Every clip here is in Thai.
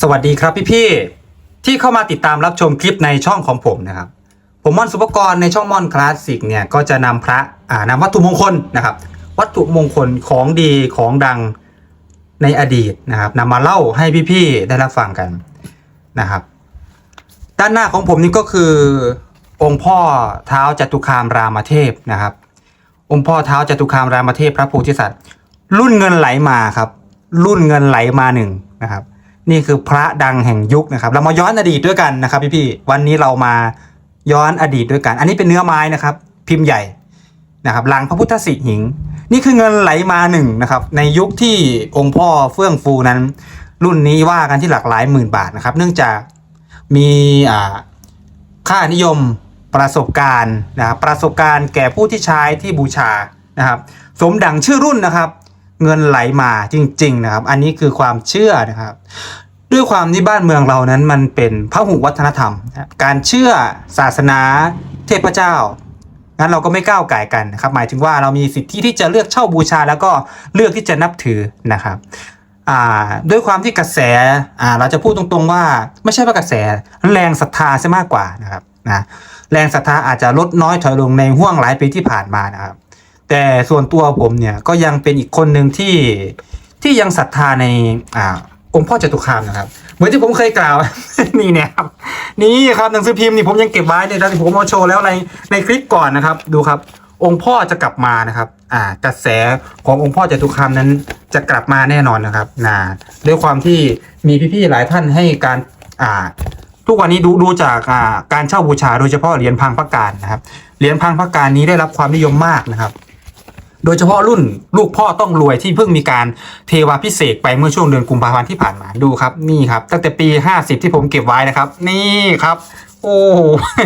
สวัสดีครับพี่ๆที่เข้ามาติดตามรับชมคลิปในช่องของผมนะครับ ผมม่อนสุปกรณ์ในช่องม่อนคลาสสิกเนี่ยก็จะนำพระอ่านำวัตถุมงคลนะครับ วัตถุมงคลของดีของดังในอดีตนะครับนำมาเล่าให้พี่ๆได้รับฟังกันนะครับ ด้านหน้าของผมนี่ก็คือองค์พ่อเท้าจตุคามรามเทพนะครับ องค์พ่อเท้าจตุคามรามเทพพระโพธิสัตว์ รุ่นเงินไหลมาครับ รุ่นเงินไหลมาหนึ่งนะครับ นี่คือพระดังแห่งยุคนะครับ เรามาย้อนอดีตด้วยกันนะครับพี่ๆวันนี้เรามาย้อนอดีตด้วยกัน อันนี้เป็นเนื้อไม้นะครับ พิมพ์ใหญ่นะครับลังพระพุทธสิหิง นี่คือเงินไหลมาหนึ่งนะครับ ในยุคที่องค์พ่อเฟื่องฟูนั้น รุ่นนี้ว่ากันที่หลักหลายหมื่นบาทนะครับ เนื่องจากมีค่านิยมประสบการณ์นะครับประสบการณ์แก่ผู้ที่ใช้ที่บูชานะครับ สมดังชื่อรุ่นนะครับ เงินไหลมาจริง ๆ นะครับ อันนี้คือความเชื่อนะครับ ด้วยความที่บ้านเมืองเรานั้นมันเป็นพหุวัฒนธรรม การเชื่อศาสนาเทพเจ้างั้นเราก็ไม่ก้าวไก่กันนะครับ หมายถึงว่าเรามีสิทธิที่จะเลือกเช่าบูชา แล้วก็เลือกที่จะนับถือนะครับด้วยความที่กระแสเราจะพูดตรงๆว่าไม่ใช่ว่ากระแสแรงศรัทธาซะมากกว่านะครับนะแรงศรัทธาอาจจะลดน้อยถอยลงในห่วงหลายปีที่ผ่านมานะครับ แต่ส่วนตัวผมเนี่ยก็ยังเป็นอีกคนหนึ่งที่ที่ยังศรัทธาในอ่าองค์พ่อจตุคามนะครับ เหมือนที่ผมเคยกล่าว นี่เนี่ยครับ นี่ครับหนังสือพิมพ์นี่ผมยังเก็บไว้เนี่ยตอนที่ผมมาโชว์แล้วในในคลิปก่อนนะครับ ดูครับ องค์พ่อจะกลับมานะครับ อ่ากระแสขององค์พ่อจตุคามนั้นจะกลับมาแน่นอนนะครับนะด้วยความที่มีพี่ๆหลายท่านให้การอ่าทุกวันนี้ดูดูจากอ่าการเช่าบูชาโดยเฉพาะเหรียญพังพระการนะครับเหรียญพังพระการนี้ได้รับความนิยมมากนะครับ โดยเฉพาะรุ่นลูกพ่อต้องรวยที่เพิ่งมีการเทวาพิเศษไปเมื่อช่วงเดือนกุมภาพันธ์ที่ผ่านมาดูครับนี่ครับ ตั้งแต่ปี 50 ที่ผมเก็บไว้นะครับ นี่ครับ โอ้โห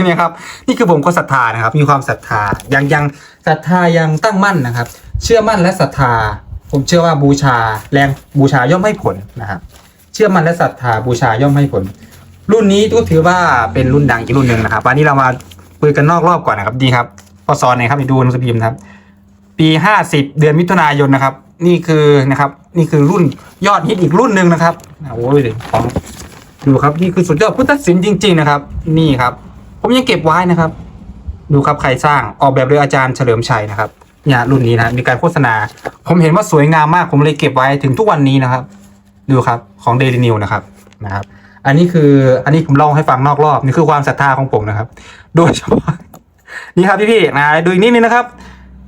เนี่ยครับ นี่คือผมก็ศรัทธานะครับ มีความศรัทธายังยังศรัทธายังตั้งมั่นนะครับ เชื่อมั่นและศรัทธา ผมเชื่อว่าบูชาแรงบูชาย่อมให้ผลนะครับเชื่อมั่นและศรัทธาบูชาย่อมให้ผล รุ่นนี้ก็ถือว่าเป็นรุ่นดังอีกรุ่นหนึ่งนะครับวันนี้เรามาคุยกันนอกรอบก่อนนะครับดีครับพอซอนหนะครับไปดูหนังสือพิมพ์นะครับ ปี 50 เดือนมิถุนายนนะครับ นี่คือนะครับนี่คือรุ่นยอดฮิตอีกรุ่นหนึ่งนะครับโอ้ยของดูครับนี่คือสุดยอดพุทธศิลป์จริง ๆนะครับ นี่ครับ ผมยังเก็บไว้นะครับ ดูครับใครสร้างออกแบบโดยอาจารย์เฉลิมชัยนะครับเนี่ยรุ่นนี้นะมีการโฆษณา ผมเห็นว่าสวยงามมาก ผมเลยเก็บไว้ถึงทุกวันนี้นะครับ ดูครับของเดลินิวนะครับนะครับ อันนี้คืออันนี้ผมเล่าให้ฟังนอกรอบนี่คือความศรัทธาของผมนะครับ โดยเฉพาะนี่ครับพี่ๆนะดูอีกนิดนึงนะครับ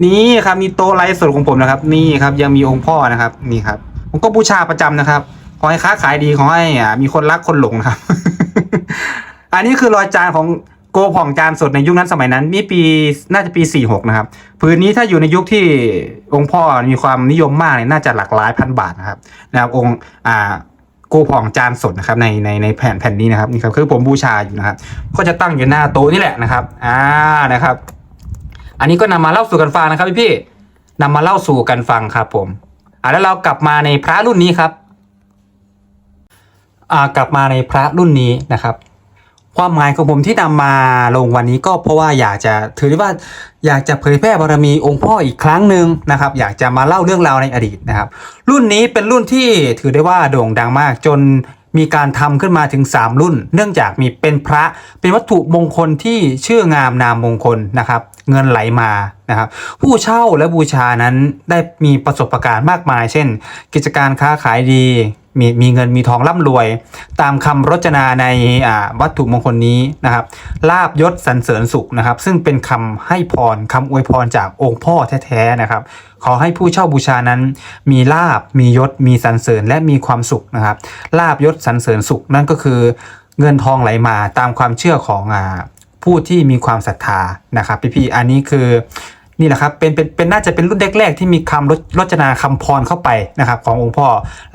นี่ครับมีโต๊ะไลฟ์สดของผมนะครับ นี่ครับยังมีองค์พ่อนะครับนี่ครับ ผมก็บูชาประจำนะครับขอให้ค้าขายดีขอให้อ่ามีคนรักคนหลงนะครับ อันนี้คือรอยจานของโกผ่องจานสดในยุคนั้นสมัยนั้นนี่ปีน่าจะปี46นะครับพื้นนี้ถ้าอยู่ในยุคที่องค์พ่อมีความนิยมมากเนี่ยน่าจะหลักหลายพันบาทนะครับนะครับองค์อ่าโกผ่องจานสดนะครับในในในแผ่นแผ่นนี้นะครับนี่ครับคือผมบูชาอยู่นะครับ ก็จะตั้งอยู่หน้าโต๊ะนี่แหละนะครับ อ่านะครับ อันนี้ก็นำมาเล่าสู่กันฟังนะครับพี่พี่ๆนำมาเล่าสู่กันฟังครับผมอ่าแล้วเรากลับมาในพระรุ่นนี้ครับอ่ากลับมาในพระรุ่นนี้นะครับ ความหมายของผมที่นำมาลงวันนี้ก็เพราะว่าอยากจะถือได้ว่าอยากจะเผยแพร่บารมีองค์พ่ออีกครั้งหนึ่งนะครับ อยากจะมาเล่าเรื่องราวในอดีตนะครับ รุ่นนี้เป็นรุ่นที่ถือได้ว่าโด่งดังมากจนมีการทำขึ้นมาถึง 3 รุ่น เนื่องจากมีเป็นพระเป็นวัตถุมงคลที่ชื่องามนามมงคลนะครับ เงินไหลมานะครับผู้เช่าและบูชานั้นได้มีประสบการณ์มากมาย เช่น กิจการค้าขายดีมีมีเงินมีทองร่ำรวย ตามคำรจนาในอ่าวัตถุมงคลนี้นะครับลาบยศสรรเสริญสุขนะครับ ซึ่งเป็นคำให้พรคำอวยพรจากองค์พ่อแท้ๆนะครับ ขอให้ผู้เช่าบูชานั้น มีลาบมียศ มีสรรเสริญและมีความสุขนะครับลาบยศสรรเสริญสุขนั่นก็คือเงินทองไหลมาตามความเชื่อของอ่า ผู้ที่มีความศรัทธานะครับพี่ๆอันนี้คือนี่แหละครับเป็นเป็นเป็นน่าจะเป็นรุ่นแรกๆ ที่มีคำรรจนาคำพรเข้าไปนะครับ ขององค์พ่อ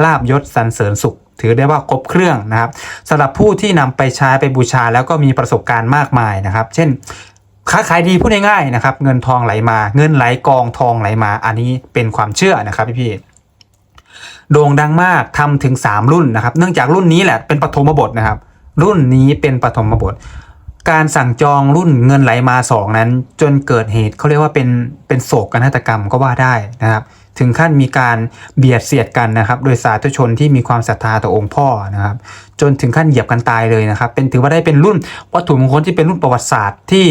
ลาบยศสรรเสริญสุข ถือได้ว่าครบเครื่องนะครับสำหรับผู้ที่นำไปใช้ไปบูชาแล้วก็มีประสบการณ์มากมายนะครับ เช่นค้าขายดีพูดง่ายๆนะครับ เงินทองไหลมา เงินไหลกองทองไหลมา อันนี้เป็นความเชื่อนะครับพี่ๆโด่งดังมากทำถึง 3 รุ่นนะครับ เนื่องจากรุ่นนี้แหละเป็นปฐมบทนะครับ รุ่นนี้เป็นปฐมบท การสั่งจองรุ่นเงินไหลมาสองนั้น จนเกิดเหตุเขาเรียกว่าเป็นเป็นโศกนาฏกรรมก็ว่าได้นะครับ ถึงขั้นมีการเบียดเสียดกันนะครับ โดยสาธุชนที่มีความศรัทธาต่อองค์พ่อนะครับ จนถึงขั้นเหยียบกันตายเลยนะครับ เป็นถือว่าได้เป็นรุ่นวัตถุมงคลที่เป็นรุ่นประวัติศาสตร์ที่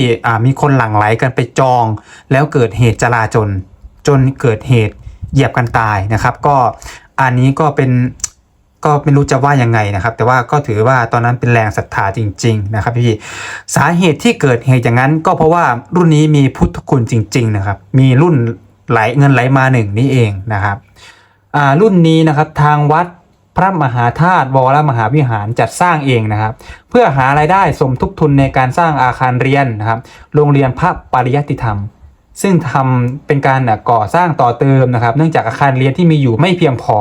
มีคนหลั่งไหลกันไปจอง แล้วเกิดเหตุจลาจลจนเกิดเหตุเหยียบกันตายนะครับ ก็อันนี้ก็เป็น ก็ไม่รู้จะว่ายังไงนะครับ แต่ว่าก็ถือว่าตอนนั้นเป็นแรงศรัทธาจริง ๆ นะครับพี่สาเหตุที่เกิดเหตุอย่างนั้น ก็เพราะว่ารุ่นนี้มีพุทธคุณจริง ๆ นะครับ มีรุ่นไหลเงินไหลมาหนึ่งนี่เองนะครับอ่ารุ่นนี้นะครับทางวัดพระมหาธาตุวรมหาวิหารจัดสร้างเองนะครับ เพื่อหารายได้สมทบทุนในการสร้างอาคารเรียนนะครับ โรงเรียนพระปริยัติธรรม ซึ่งทำเป็นการก่อสร้างต่อเติมนะครับ เนื่องจากอาคารเรียนที่มีอยู่ไม่เพียงพอ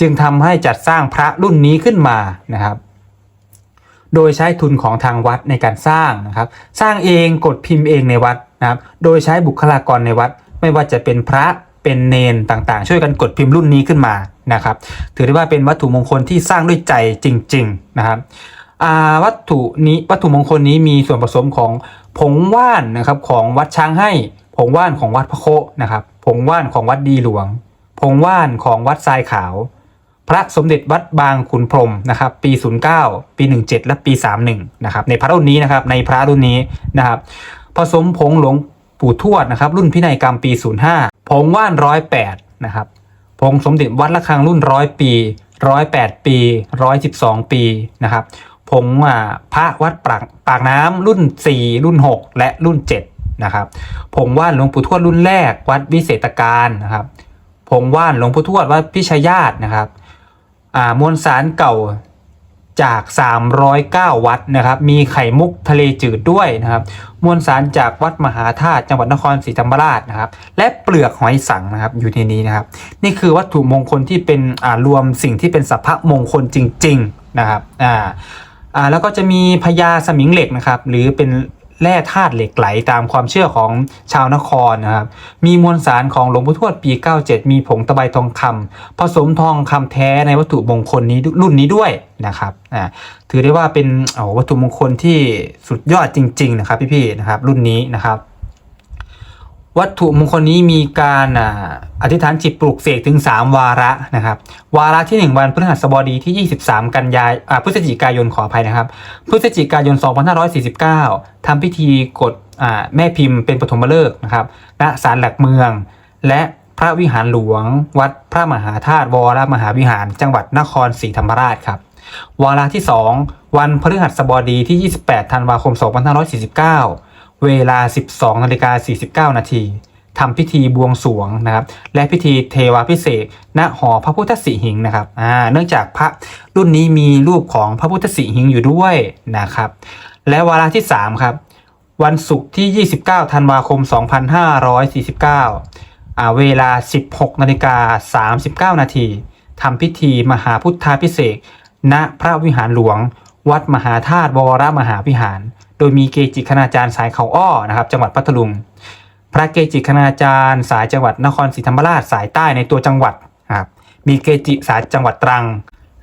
จึงทำให้จัดสร้างพระรุ่นนี้ขึ้นมานะครับ โดยใช้ทุนของทางวัดในการสร้างนะครับ สร้างเองกดพิมพ์เองในวัดนะครับ โดยใช้บุคลากรในวัด ไม่ว่าจะเป็นพระเป็นเนนต่างๆ ช่วยกันกดพิมพ์รุ่นนี้ขึ้นมานะครับ ถือได้ว่าเป็นวัตถุมงคลที่สร้างด้วยใจจริง ๆนะครับอ่าวัตถุนี้วัตถุมงคลนี้มีส่วนผสมของผงว่านนะครับของวัดช้างให้ผงว่านของวัดพระโคนะครับผงว่านของวัดดีหลวงผงว่านของวัดทรายขาว พระสมเด็จวัดบางขุนพรมนะครับปี 09 ปี 17 และปี 31นะครับในพระรุ่นนี้นะครับในพระรุ่นนี้นะครับผสมผงหลวงปู่ทวดนะครับรุ่นพินัยกรรมปี 05 ผงว่านร้อยแปดนะครับผงสมเด็จวัดระฆังรุ่นร้อยปีร้อยแปดปีร้อยสิบสองปีนะครับผงอ่าพระวัดปากปากน้ำรุ่น 4 รุ่น 6 และรุ่น7นะครับผงว่านหลวงปู่ทวดรุ่นแรกวัดวิเศษการนะครับผงว่านหลวงปู่ทวดวัดพิชยาตนะครับ มวลสารเก่าจาก 309 วัดนะครับ มีไข่มุกทะเลจืดด้วยนะครับ มวลสารจากวัดมหาธาตุจังหวัดนครศรีธรรมราชนะครับ และเปลือกหอยสังนะครับ อยู่ในนี้นะครับ นี่คือวัตถุมงคลที่เป็นอ่ารวมสิ่งที่เป็นสัพพะมงคลจริง ๆ นะครับ อ่า อ่า แล้วก็จะมีพญาสมิงเหล็กนะครับ หรือเป็น แร่ธาตุเหล็กไหลตามความเชื่อของชาวนครนะครับ มีมวลสารของหลวงพ่อทวดปี 97 มีผงตะไบทองคำผสมทองคำแท้ในวัตถุมงคลนี้รุ่นนี้ด้วยนะครับอ่าถือได้ว่าเป็นวัตถุมงคลที่สุดยอดจริง ๆ นะครับพี่ๆนะครับรุ่นนี้นะครับ วัตถุมงคลนี้มีการอธิษฐานจิตปลูกเสกถึง 3 วาระนะครับ วาระที่ 1 วันพฤหัสบดีที่ 23 กันยายอ่าพฤศจิกายนขออภัยนะครับพฤศจิกายน 2549ทำพิธีกดแม่พิมพ์เป็นปฐมฤกษ์นะครับณศาลหลักเมือง และพระวิหารหลวง วัดพระมหาธาตุวรมหาวิหาร จังหวัดนครศรีธรรมราชครับ วาระที่ 2 วันพฤหัสบดีที่ 28 ธันวาคม 2549 เวลา 12นาฬิกา49 นาทีทำพิธีบวงสรวงนะครับ และพิธีเทวาพิเศษณหอพระพุทธสิหิงนะครับอ่าเนื่องจากพระรุ่นนี้มีรูปของพระพุทธสิหิงอยู่ด้วยนะครับ และวาระที่ 3 ครับ วันศุกร์ที่ 29 ธันวาคม 2549อ่าเวลา 16นาฬิกา39 นาทีทำพิธีมหาพุทธาพิเศษณพระวิหารหลวง วัดมหาธาตุวรมหาวิหาร โดยมีเกจิคณาจารย์สายเขาอ้อนะครับจังหวัดพัทลุง พระเกจิคณาจารย์ สายจังหวัดนครศรีธรรมราชสายใต้ในตัวจังหวัดนะครับมีเกจิสายจังหวัดตรัง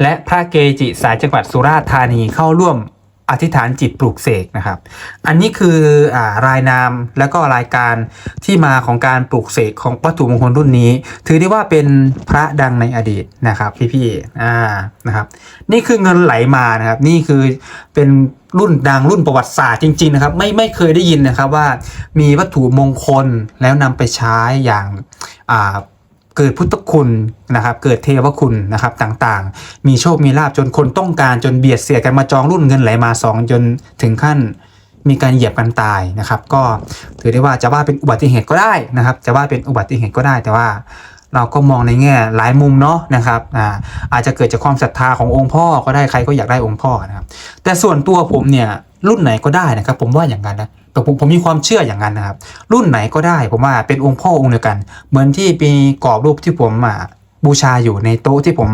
และพระเกจิสายจังหวัดสุราษฎร์ธานีเข้าร่วมอธิษฐานจิตปลูกเสกนะครับ อันนี้คืออรายนามและก็รายการที่มาของการปลูกเสกของวัตถุมงคลรุ่นนี้ ถือได้ว่าเป็นพระดังในอดีตนะครับพี่ๆอ่านะครับ นี่คือเงินไหลมานะครับ นี่คือเป็น รุ่นดังรุ่นประวัติศาสตร์จริง ๆ นะครับ ไม่ไม่เคยได้ยินนะครับว่ามีวัตถุมงคลแล้วนำไปใช้อย่างอ่าเกิดพุทธคุณนะครับเกิดเทวคุณนะครับต่างๆ มีโชคมีลาบจนคนต้องการจนเบียดเสียกันมาจองรุ่นเงินไหลมาสองจนถึงขั้นมีการเหยียบกันตายนะครับ ก็ถือได้ว่าจะว่าเป็นอุบัติเหตุก็ได้นะครับ จะว่าเป็นอุบัติเหตุก็ได้แต่ว่า เราก็มองในแง่หลายมุมเนาะนะครับอ่าอาจจะเกิดจากความศรัทธาขององค์พ่อก็ได้ใครก็อยากได้องค์พ่อนะครับ แต่ส่วนตัวผมเนี่ยรุ่นไหนก็ได้นะครับ ผมว่าอย่างนั้นนะแต่ผมผมมีความเชื่ออย่างนั้นนะครับ รุ่นไหนก็ได้ผมว่าเป็นองค์พ่อองค์เดียวกัน เหมือนที่มีกรอบรูปที่ผมอ่าบูชาอยู่ในโต๊ะที่ผม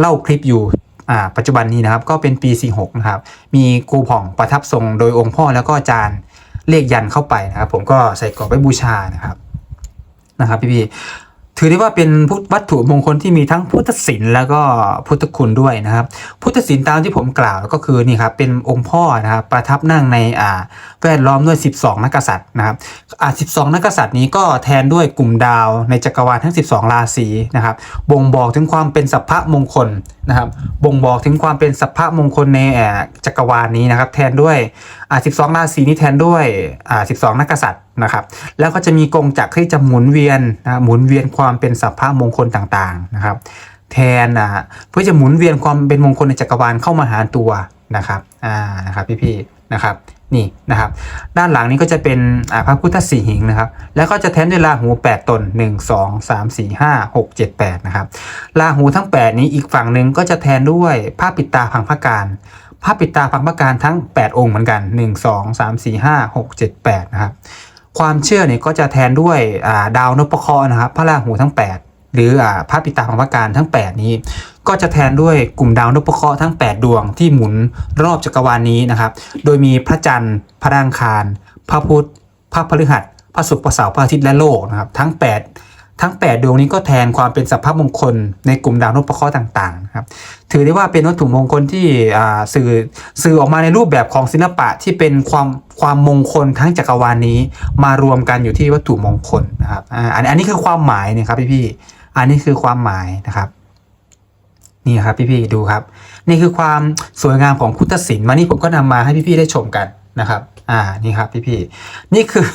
เล่าคลิปอยู่อ่าปัจจุบันนี้นะครับก็เป็นปี 46 นะครับ มีครูผ่องประทับทรงโดยองค์พ่อแล้วก็อาจารย์เลขยันเข้าไปนะครับ ผมก็ใส่กรอบไว้บูชานะครับนะครับ พี่ๆ ถือได้ว่าเป็นวัตถุมงคลที่มีทั้งพุทธศิลป์แล้วก็พุทธคุณด้วยนะครับ พุทธศิลป์ตามที่ผมกล่าวก็คือนี่ครับเป็นองค์พ่อนะครับประทับนั่งในอ่าแวดล้อมด้วย 12 นักกษัตริย์นะครับอ่า12 นักกษัตริย์นี้ก็แทนด้วยกลุ่มดาวในจักรวาลทั้ง 12 ราศีนะครับบ่งบอกถึงความเป็นสัพพะมงคลนะครับบ่งบอกถึงความเป็นสัพพะมงคลในอ่าจักรวาลนี้นะครับ แทนด้วยอ่า12 ราศีนี้แทนด้วยอ่า12 นักกษัตริย์ นะครับแล้วก็จะมีกงจักรที่จะหมุนเวียนนะหมุนเวียนความเป็นสัพพะมงคลต่างๆนะครับ แทนนะเพื่อจะหมุนเวียนความเป็นมงคลในจักรวาลเข้ามาหาตัวนะครับอ่านะครับพี่ๆนะครับนี่นะครับ ด้านหลังนี้ก็จะเป็นอ่าพระพุทธสีหิงนะครับ แล้วก็จะแทนด้วยราหู 8 ตน 1 2 3 4 5 6 7 8นะครับราหูทั้ง 8 นี้อีกฝั่งหนึ่งก็จะแทนด้วยผ้าปิดตาพังพระการผ้าปิดตาพังพระการทั้ง 8 องค์เหมือนกัน 1 2 3 4 5 6 7 8นะครับ ความเชื่อเนี่ยก็จะแทนด้วยาดาวนพเคราะห์นะครับ พระราหูทั้ง 8 หรืออพระปิตาของพระการทั้ง 8 นี้ ก็จะแทนด้วยกลุ่มดาวนพเคราะห์ทั้ง 8 ดวงที่หมุนรอบจักรวาลนี้นะครับ โดยมีพระจันทร์ พระรังคาร พระพุธพระพฤหัสพระศุกร์พระเสาร์พระอาทิตย์และโลกนะครับทั้ง 8 ทั้ง 8 ดวงนี้ก็แทนความเป็นสัพพะมงคลในกลุ่มดาวนพเคราะห์ต่างๆครับถือได้ว่าเป็นวัตถุมงคลที่สื่อสื่อออกมาในรูปแบบของศิลปะที่เป็นความความมงคลทั้งจักรวาลนี้มารวมกันอยู่ที่วัตถุมงคลนะครับอันอันนี้คือความหมายเนี่ยครับพี่พี่ๆอันนี้คือความหมายนะครับนี่ครับพี่พี่ๆดูครับ นี่คือความสวยงามของพุทธศิลป์มานี่ผมก็นำมาให้พี่พี่ๆได้ชมกันนะครับ อ่านี่ครับพี่พี่นี่คือ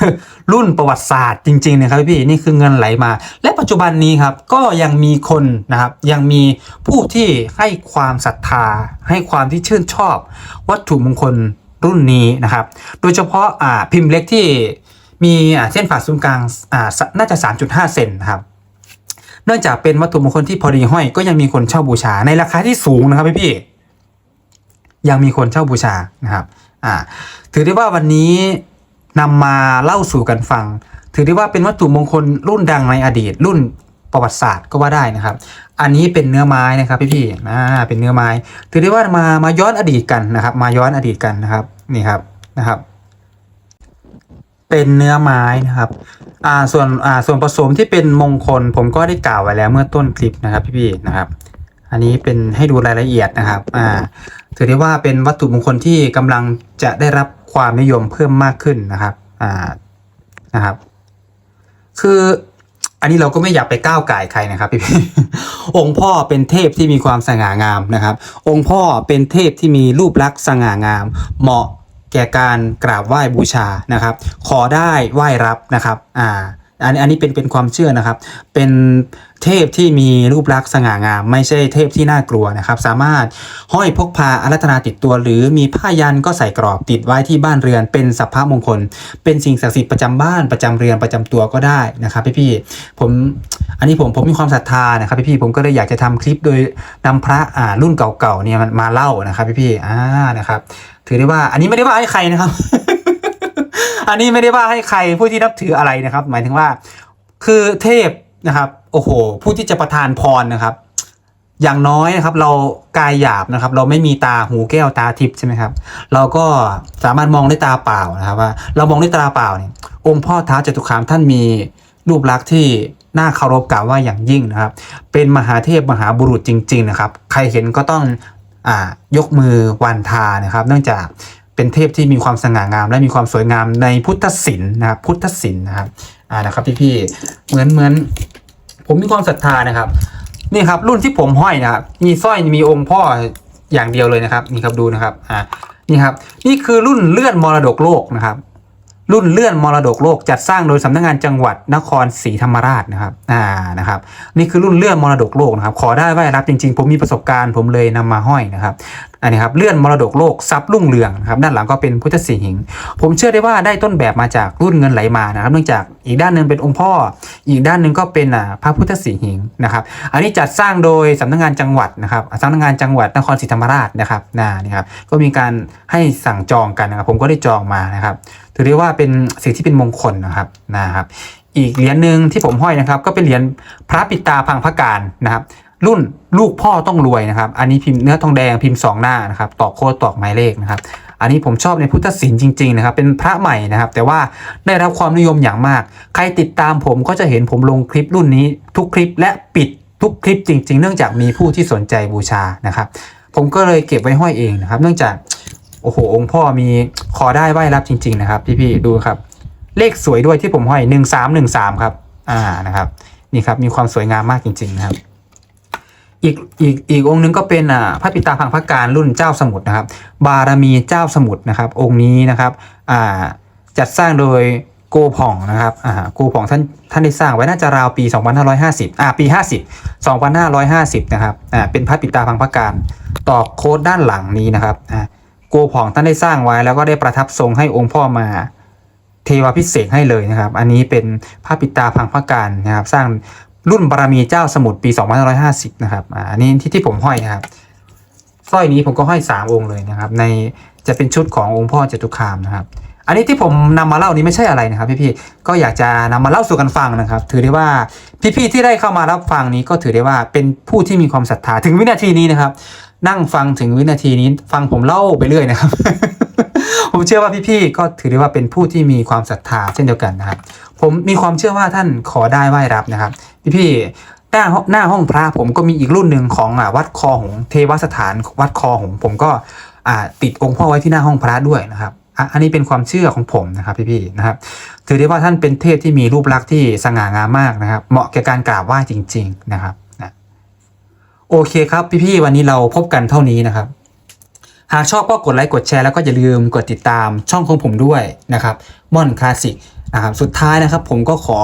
รุ่นประวัติศาสตร์จริงๆนะครับพี่พี่นี่คือเงินไหลมา และปัจจุบันนี้ครับก็ยังมีคนนะครับยังมีผู้ที่ให้ความศรัทธา ให้ความที่ชื่นชอบ วัตถุมงคลรุ่นนี้นะครับ โดยเฉพาะอ่าพิมพ์เล็กที่มีอ่าเส้นผ่าศูนย์กลางอ่าน่าจะ 3.5 เซนนะครับเนื่องจากเป็นวัตถุมงคลที่พอดีห้อยก็ยังมีคนเช่าบูชาในราคาที่สูงนะครับพี่พี่ยังมีคนเช่าบูชานะครับ อ่าถือได้ว่าวันนี้นำมาเล่าสู่กันฟัง ถือได้ว่าเป็นวัตถุมงคลรุ่นดังในอดีต รุ่นประวัติศาสตร์ก็ว่าได้นะครับ อันนี้เป็นเนื้อไม้นะครับพี่พี่ๆอ่าเป็นเนื้อไม้ ถือได้ว่ามามาย้อนอดีตกันนะครับ มาย้อนอดีตกันนะครับนี่ครับนะครับ เป็นเนื้อไม้นะครับอ่าส่วนอ่าส่วนผสมที่เป็นมงคล ผมก็ได้กล่าวไว้แล้วเมื่อต้นคลิปนะครับพี่ๆนะครับ อันนี้เป็นให้ดูรายละเอียดนะครับ อ่า ถือได้ว่าเป็นวัตถุมงคลที่กำลังจะได้รับความนิยมเพิ่มมากขึ้นนะครับ อ่า นะครับ คืออันนี้เราก็ไม่อยากไปก้าวไก่ใครนะครับพี่พี่องค์พ่อเป็นเทพที่มีความสง่างามนะครับ องค์พ่อเป็นเทพที่มีรูปลักษณ์สง่างาม เหมาะแก่การกราบไหว้บูชานะครับ ขอได้ไหว้รับนะครับ อ่า อันนี้อันนี้เป็นเป็นความเชื่อนะครับ เป็นเทพที่มีรูปลักษณ์สง่างาม ไม่ใช่เทพที่น่ากลัวนะครับ สามารถห้อยพกพาอารัธนาติดตัว หรือมีผ้ายันก็ใส่กรอบติดไว้ที่บ้านเรือนเป็นสัพพะมงคล เป็นสิ่งศักดิ์สิทธิ์ประจำบ้านประจำเรือนประจำตัวก็ได้นะครับพี่พี่ผมอันนี้ผมผมมีความศรัทธานะครับพี่พี่ผมก็เลยอยากจะทำคลิปโดยนำพระอ่ารุ่นเก่าๆเนี่ยมันมาเล่านะครับพี่พี่อ่านะครับ ถือได้ว่าอันนี้ไม่ได้ว่าให้ใครนะครับ อันนี้ไม่ได้ว่าให้ใครผู้ที่นับถืออะไรนะครับ หมายถึงว่า คือเทพนะครับ โอ้โห ผู้ที่จะประทานพรนะครับ อย่างน้อยนะครับ เรากายหยาบนะครับ เราไม่มีตาหูแก้วตาทิพย์ใช่ไหมครับ เราก็สามารถมองด้วยตาเปล่านะครับว่า เรามองด้วยตาเปล่าเนี่ยองค์พ่อท้าจตุคามท่านมีรูปลักษณ์ที่น่าเคารพกราบไหว่าอย่างยิ่งนะครับ เป็นมหาเทพมหาบุรุษจริง ๆ นะครับ ใครเห็นก็ต้องอ่ายกมือวันทานะครับ เนื่องจาก เป็นเทพที่มีความสง่างาม และมีความสวยงามในพุทธศิลป์นะครับพุทธศิลป์นะครับอ่านะครับพี่ๆเหมือนเหมือน ผมมีความศรัทธานะครับ นี่ครับรุ่นที่ผมห้อยนะครับมีสร้อยมีองค์พ่ออย่างเดียวเลยนะครับนี่ครับดูนะครับอ่านี่ครับ นี่คือรุ่นเลื่อนมรดกโลกนะครับ รุ่นเลื่อนมรดกโลกจัดสร้างโดยสำนักงานจังหวัดนครศรีธรรมราชนะครับอ่านะครับ นี่คือรุ่นเลื่อนมรดกโลกนะครับ ขอได้ไว้รับจริงๆ ผมมีประสบการณ์ผมเลยนำมาห้อยนะครับอันนี้ครับเลื่อนมรดกโลกทรัพย์รุ่งเรืองนะครับด้านหลังก็เป็นพุทธสีหิง ผมเชื่อได้ว่าได้ต้นแบบมาจากรุ่นเงินไหลมานะครับ เนื่องจากอีกด้านหนึ่งเป็นองค์พ่อ อีกด้านหนึ่งก็เป็นอ่าพระพุทธสีหิงนะครับอันนี้จัดสร้างโดยสำนักงานจังหวัดนะครับสำนักงานจังหวัดนครศรีธรรมราชนะครับนานี่ครับก็มีการให้สั่งจองกันนะครับผมก็ได้จองมานะครับ ถือได้ว่าเป็นสิ่งที่เป็นมงคลนะครับนะครับ อีกเหรียญหนึ่งที่ผมห้อยนะครับ ก็เป็นเหรียญพระปิตาพังพระการนะครับ รุ่นลูกพ่อต้องรวยนะครับ อันนี้พิมพ์เนื้อทองแดงพิมพ์สองหน้านะครับตอกโค้ดตอกหมายเลขนะครับ อันนี้ผมชอบในพุทธศิลป์จริงๆนะครับ เป็นพระใหม่นะครับ แต่ว่าได้รับความนิยมอย่างมาก ใครติดตามผมก็จะเห็นผมลงคลิปรุ่นนี้ ทุกคลิปและปิดทุกคลิปจริง ๆ เนื่องจากมีผู้ที่สนใจบูชานะครับ ผมก็เลยเก็บไว้ห้อยเองนะครับ เนื่องจาก โอ้โห องค์พ่อมีขอได้ไหวรับจริง ๆ นะครับ พี่ๆดูครับ เลขสวยด้วยที่ผมห้อยหนึ่งสามหนึ่งสามครับ อ่านะครับ นี่ครับมีความสวยงามมากจริง ๆ นะครับ อีกอีกอีกองค์หนึงก็เป็นอ่าพระปิตาพังพระการรุ่นเจ้าสมุทรนะครับ บารมีเจ้าสมุทรนะครับ องค์นี้นะครับอ่าจัดสร้างโดยโกผ่องนะครับอ่าโกผ่องท่านท่านได้สร้างไว้น่าจะราวปี 2550อ่าปี 50 2550 นะครับอ่าเป็นพระปิตาพังพระการต่อโค้ดด้านหลังนี้นะครับอ่า โกผ่องท่านได้สร้างไว้ แล้วก็ได้ประทับทรงให้องค์พ่อมา เทวพิเศษให้เลยนะครับ อันนี้เป็นพระปิตาพังพระการนะครับ สร้างรุ่นบารมีเจ้าสมุทรปี2550 นะครับอันนี้ที่ที่ผมห้อยนะครับสร้อยนี้ผมก็ห้อย 3 องค์เลยนะครับ ในจะเป็นชุดขององค์พ่อจตุคามนะครับ อันนี้ที่ผมนำมาเล่านี้ไม่ใช่อะไรนะครับ พี่ๆก็อยากจะนำมาเล่าสู่กันฟังนะครับ ถือได้ว่าพี่ๆที่ได้เข้ามารับฟังนี้ก็ถือได้ว่าเป็นผู้ที่มีความศรัทธาถึงวินาทีนี้นะครับ นั่งฟังถึงวินาทีนี้ฟังผมเล่าไปเรื่อยนะครับ ผมเชื่อว่าพี่ๆก็ถือได้ว่าเป็นผู้ที่มีความศรัทธาเช่นเดียวกันนะครับ ผมมีความเชื่อว่าท่านขอได้ไหว้รับนะครับ พี่ๆหน้าหน้าห้องพระผมก็มีอีกรุ่นหนึ่งของอ่าวัดคอหงเทวสถานวัดคอหงผมก็อ่าติดองค์พ่อไว้ที่หน้าห้องพระด้วยนะครับอันนี้เป็นความเชื่อของผมนะครับพี่ๆนะครับ ถือได้ว่าท่านเป็นเทพที่มีรูปลักษณ์ที่สง่างามมากนะครับ เหมาะแก่การกราบไหว้จริง ๆ นะครับ โอเคครับพี่ๆวันนี้เราพบกันเท่านี้นะครับ หากชอบก็กดไลค์กดแชร์แล้วก็อย่าลืมกดติดตามช่องของผมด้วยนะครับม่อนคลาสสิกนะครับสุดท้ายนะครับผมก็ขอ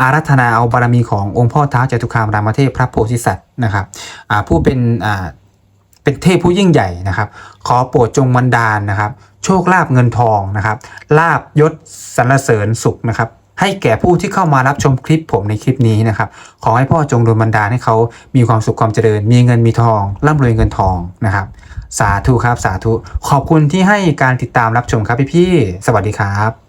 อารัธนาเอาบารมีขององค์พ่อท้าวจตุคามรามเทพพระโพธิสัตว์นะครับผู้เป็นเป็นเทพผู้ยิ่งใหญ่นะครับ ขอโปรดจงบันดาลนะครับ โชคลาภเงินทองนะครับลาบยศสรรเสริญสุขนะครับ ให้แก่ผู้ที่เข้ามารับชมคลิปผมในคลิปนี้นะครับ ขอให้พ่อจงโดนบันดาลให้เขามีความสุขความเจริญ มีเงินมีทอง ร่ำรวยเงินทองนะครับ สาธุครับ สาธุ ขอบคุณที่ให้การติดตามรับชมครับพี่ๆสวัสดีครับ